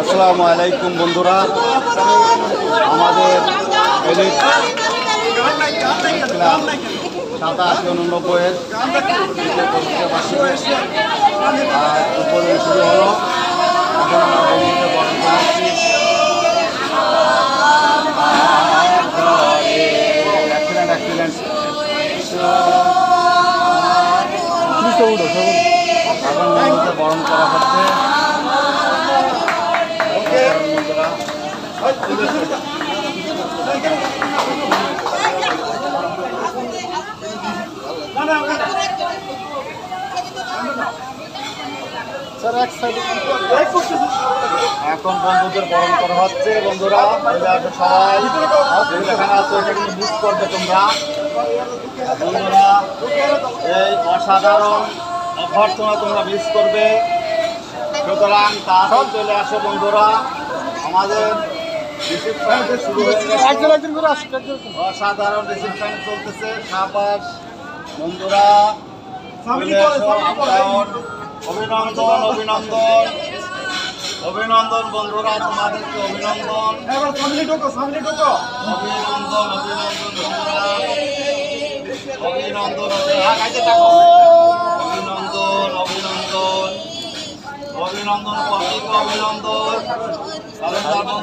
আসসালামু আলাইকুম বন্ধুরা। আমাদের সাতাশি উননব্বইয়ের আর উপরে শুরু হলো। এখন আমরা বন্ধুকে বরণ করাচ্ছি অ্যাক্সিডেন্ট অ্যাক্সিডেন্ট এখন বন্ধুকে বরণ করা হচ্ছে এখন বন্ধুদের বরণ করা হচ্ছে, বন্ধুরা। সবাই আছো এটা মিস করবে তোমরা। এই অসাধারণ অভ্যর্থনা তোমরা মিস করবে। সুতরাং তাড়াতাড়ি চলে আসো বন্ধুরা। আমাদের reception শুরু হয়ে গেছে। একজন একজন করে আসুন একজন একজন। অসাধারণ রিসেপশন চলতেছে। সাবাস বন্ধুরা অভিনন্দন অভিনন্দন। অভিনন্দন বন্ধুরা তোমাদেরকে অভিনন্দন। অভিনন্দন অভিনন্দন বন্ধুরা। অভিনন্দন অভিনন্দন। অভিনন্দন প্রতীক অভিনন্দন। অভিনন্দন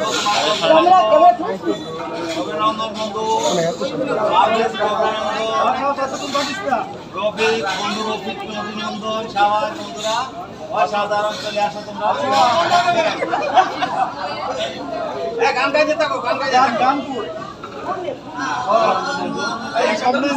অভিনন্দন বন্ধু। অভিনন্দন রফিক বন্ধু রফিককে অভিনন্দন। সবাই বন্ধুরা অসাধারণ চলে আসো তোমরা। গান গাইতে থাকো গান গাইতে থাকো। এই সামনে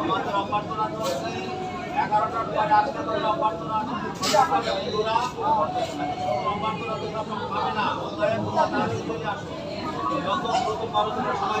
আমাদের অভ্যর্থনা চলছে এগারোটার পরে আসতে তো অভ্যর্থনা বন্ধুরা অভ্যর্থনা তো সব পাবে না অনলাইনে তোমরা তাড়াতাড়ি চলে আসো যত দ্রুত পারো তোমরা সবাই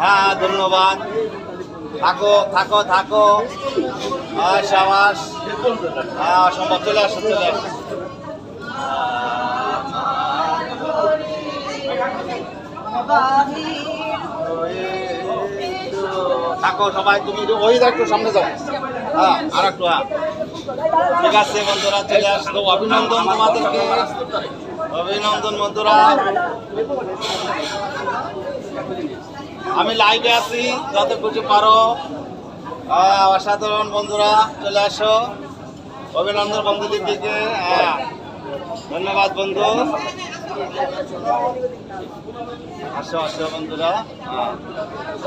হ্যাঁ ধন্যবাদ। থাকো থাকো থাকো। হ্যাঁ সাবাস। হ্যাঁ চলে আসো, চলে থাকো সবাই, তুমি ওই একটু সামনে যাও। হ্যাঁ আর একটু হ্যাঁ। ঠিক আছে, বন্ধুরা, চলে আসলো। অভিনন্দন তোমাদেরকে। অভিনন্দন, বন্ধুরা। আমি লাইভে আছি, যত কিছু পারো। অসাধারণ বন্ধুরা, চলে আসো। অভিনন্দন বন্ধুদের দিকে। হ্যাঁ ধন্যবাদ বন্ধু। আসো আসো বন্ধুরা। হ্যাঁ।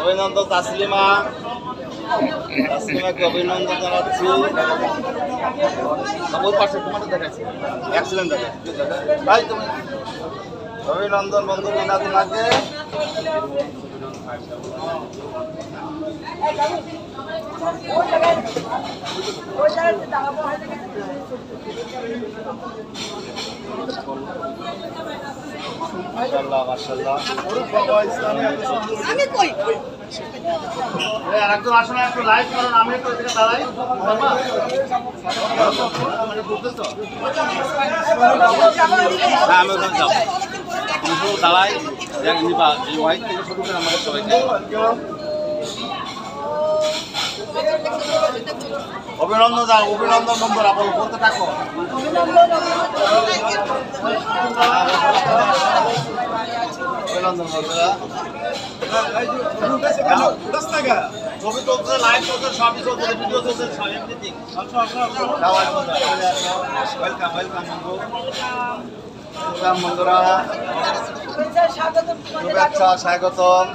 অভিনন্দন তাসলিমা। তাসলিমাকে অভিনন্দন জানাচ্ছি। অ্যাক্সিডেন্ট ভাই, তুমি অভিনন্দন বন্ধু মিনা তোমাকে। আমি কই? আরেকজন আসলে একটু লাইভ করুন আমি এদিকে দাঁড়াই। মানে বুঝতেছো? হ্যাঁ আমি ওখানে যাব। দাঁড়াই দেখ নিবা এই হোয়াইট থেকে শুরু করে আমাদের সবাইকে। অভিনন্দন দাও, অভিনন্দন নম্বর আপন বলতে থাকো অভিনন্দন বন্ধুরা। ছবি চলছে লাইভ চলছে সবই চলছে বন্ধুরা। শুভেচ্ছা স্বাগতম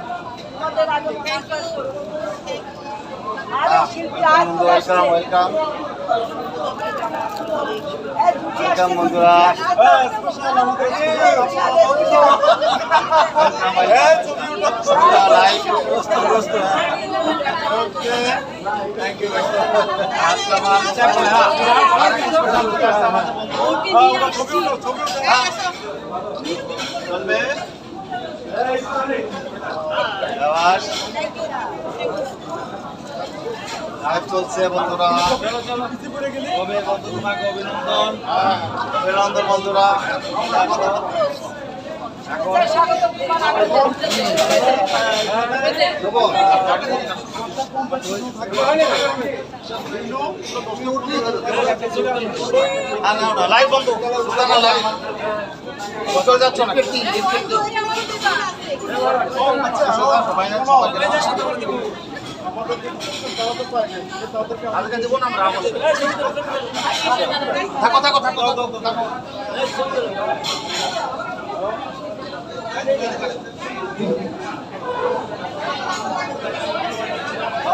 ওয়েলকাম ওয়েলকাম ওয়েলকাম বন্ধুরা থ্যাংক ইউ চলবে? চলছে বন্ধুরা। কবে বন্ধু তোমাকে অভিনন্দন? অভিনন্দন বন্ধুরা? আসো লাইভ বন্ধু লাইভ চলে যাচ্ছ না থাকো থাকো থাকো থাকো ওই তো